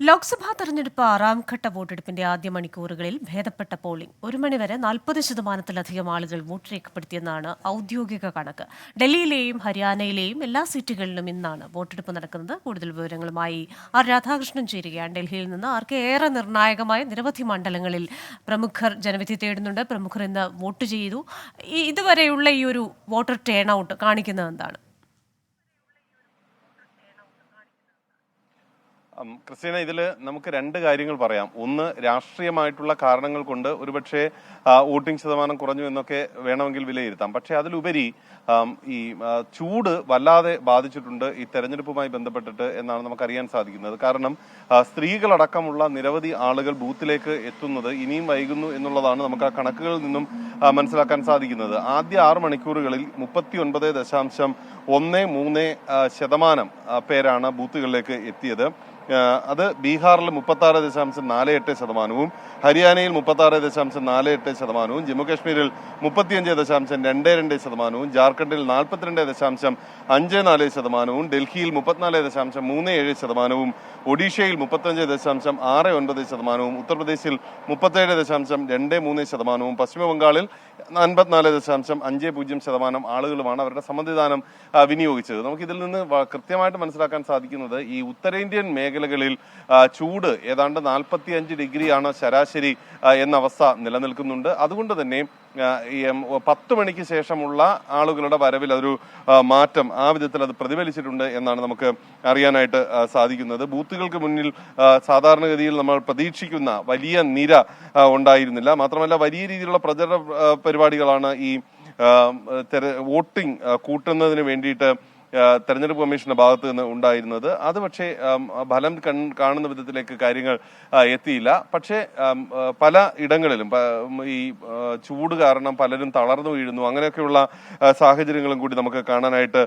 ലോക്സഭാ തെരഞ്ഞെടുപ്പ് ആറാം ഘട്ട വോട്ടെടുപ്പിന്റെ ആദ്യ മണിക്കൂറുകളിൽ ഭേദപ്പെട്ട പോളിംഗ്. ഒരു മണിവരെ നാൽപ്പത് ശതമാനത്തിലധികം ആളുകൾ വോട്ട് രേഖപ്പെടുത്തിയെന്നാണ് ഔദ്യോഗിക കണക്ക്. ഡൽഹിയിലെയും ഹരിയാനയിലെയും എല്ലാ സീറ്റുകളിലും ഇന്നാണ് വോട്ടെടുപ്പ് നടക്കുന്നത്. കൂടുതൽ വിവരങ്ങളുമായി ആർ രാധാകൃഷ്ണൻ ചേരുകയാണ്. ഡൽഹിയിൽ നിന്ന് ആർക്ക് ഏറെ നിർണായകമായ നിരവധി മണ്ഡലങ്ങളിൽ പ്രമുഖർ ജനവിധി തേടുന്നുണ്ട്. പ്രമുഖർ ഇന്ന് വോട്ട് ചെയ്തു. ഇതുവരെയുള്ള ഈ ഒരു വോട്ടർ ടേൺ ഔട്ട് കാണിക്കുന്നത് എന്താണ്? ഉം, ക്രിസ്റ്റീന ഇതിൽ നമുക്ക് രണ്ട് കാര്യങ്ങൾ പറയാം. ഒന്ന് രാഷ്ട്രീയമായിട്ടുള്ള കാരണങ്ങൾ കൊണ്ട് ഒരുപക്ഷെ വോട്ടിംഗ് ശതമാനം കുറഞ്ഞു എന്നൊക്കെ വേണമെങ്കിൽ വിലയിരുത്താം. പക്ഷെ അതിലുപരി ഈ ചൂട് വല്ലാതെ ബാധിച്ചിട്ടുണ്ട് ഈ തെരഞ്ഞെടുപ്പുമായി ബന്ധപ്പെട്ടിട്ട് എന്നാണ് നമുക്ക് അറിയാൻ സാധിക്കുന്നത്. കാരണം സ്ത്രീകളടക്കമുള്ള നിരവധി ആളുകൾ ബൂത്തിലേക്ക് എത്തുന്നത് ഇനിയും വൈകുന്നു എന്നുള്ളതാണ് നമുക്ക് ആ കണക്കുകളിൽ നിന്നും മനസ്സിലാക്കാൻ സാധിക്കുന്നത്. ആദ്യ ആറ് മണിക്കൂറുകളിൽ മുപ്പത്തി ഒൻപത് ദശാംശം ഒന്ന് മൂന്ന് ശതമാനം പേരാണ് ബൂത്തുകളിലേക്ക് എത്തിയത്. അത് ബീഹാറിൽ മുപ്പത്തി ആറ് ദശാംശം നാല് എട്ട് ശതമാനവും ഹരിയാനയിൽ മുപ്പത്തി ആറ് ദശാംശം നാല് എട്ട് ശതമാനവും ജമ്മുകാശ്മീരിൽ മുപ്പത്തിയഞ്ച് ദശാംശം രണ്ട് രണ്ട് ശതമാനവും ജാർഖണ്ഡിൽ നാൽപ്പത്തിരണ്ട് ദശാംശം അഞ്ച് നാല് ശതമാനവും ഡൽഹിയിൽ മുപ്പത്തിനാല് ദശാംശം മൂന്ന് ഏഴ് ശതമാനവും ഒഡീഷയിൽ മുപ്പത്തഞ്ച് ദശാംശം ആറ് ഒൻപത് ശതമാനവും ഉത്തർപ്രദേശിൽ മുപ്പത്തേഴ് ദശാംശം രണ്ട് മൂന്ന് ശതമാനവും പശ്ചിമബംഗാളിൽ അൻപത്തിനാല് ദശാംശം അഞ്ച് പൂജ്യം ശതമാനം ആളുകളുമാണ് അവരുടെ സമ്മതിദാനം വിനിയോഗിച്ചത്. നമുക്ക് ഇതിൽ നിന്ന് കൃത്യമായിട്ട് മനസ്സിലാക്കാൻ സാധിക്കുന്നത് ഈ ഉത്തരേന്ത്യൻ മേഖലകളിൽ ചൂട് ഏതാണ്ട് നാൽപ്പത്തി അഞ്ച് ഡിഗ്രിയാണ് ശരാശരി എന്ന അവസ്ഥ നിലനിൽക്കുന്നുണ്ട്. അതുകൊണ്ട് തന്നെ പത്ത് മണിക്ക് ശേഷമുള്ള ആളുകളുടെ വരവിൽ അതൊരു മാറ്റം ആ വിധത്തിൽ അത് പ്രതിഫലിച്ചിട്ടുണ്ട് എന്നാണ് നമുക്ക് അറിയാനായിട്ട് സാധിക്കുന്നത്. ബൂത്തുകൾക്ക് മുന്നിൽ സാധാരണഗതിയിൽ നമ്മൾ പ്രതീക്ഷിക്കുന്ന വലിയ നിര ഉണ്ടായിരുന്നില്ല. മാത്രമല്ല വലിയ രീതിയിലുള്ള പ്രചരണ പരിപാടികളാണ് ഈ വോട്ടിംഗ് കൂട്ടുന്നതിന് വേണ്ടിയിട്ട് തെരഞ്ഞെടുപ്പ് കമ്മീഷന്റെ ഭാഗത്ത് നിന്ന് ഉണ്ടായിരുന്നത്. അത് പക്ഷേ ഫലം കാണുന്ന വിധത്തിലേക്ക് കാര്യങ്ങൾ എത്തിയില്ല. പക്ഷേ പല ഇടങ്ങളിലും ഈ ചൂട് കാരണം പലരും തളർന്നു വീഴുന്നു. അങ്ങനെയൊക്കെയുള്ള സാഹചര്യങ്ങളും കൂടി നമുക്ക് കാണാനായിട്ട്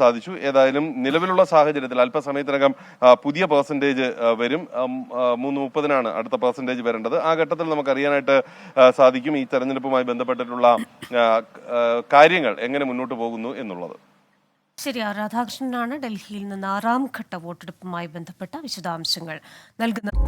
സാധിച്ചു. ഏതായാലും നിലവിലുള്ള സാഹചര്യത്തിൽ അല്പസമയത്തിനകം പുതിയ പെർസെന്റേജ് വരും. മൂന്ന് മുപ്പതിനാണ് അടുത്ത പെർസെന്റേജ് വരേണ്ടത്. ആ ഘട്ടത്തിൽ നമുക്ക് അറിയാനായിട്ട് സാധിക്കും ഈ തെരഞ്ഞെടുപ്പുമായി ബന്ധപ്പെട്ടിട്ടുള്ള കാര്യങ്ങൾ എങ്ങനെ മുന്നോട്ട് പോകുന്നു എന്നുള്ളത്. ശരി ആർ രാധാകൃഷ്ണനാണ് ഡൽഹിയിൽ നിന്ന് ആറാം ഘട്ട വോട്ടെടുപ്പുമായി ബന്ധപ്പെട്ട വിശദാംശങ്ങൾ നൽകുന്നത്.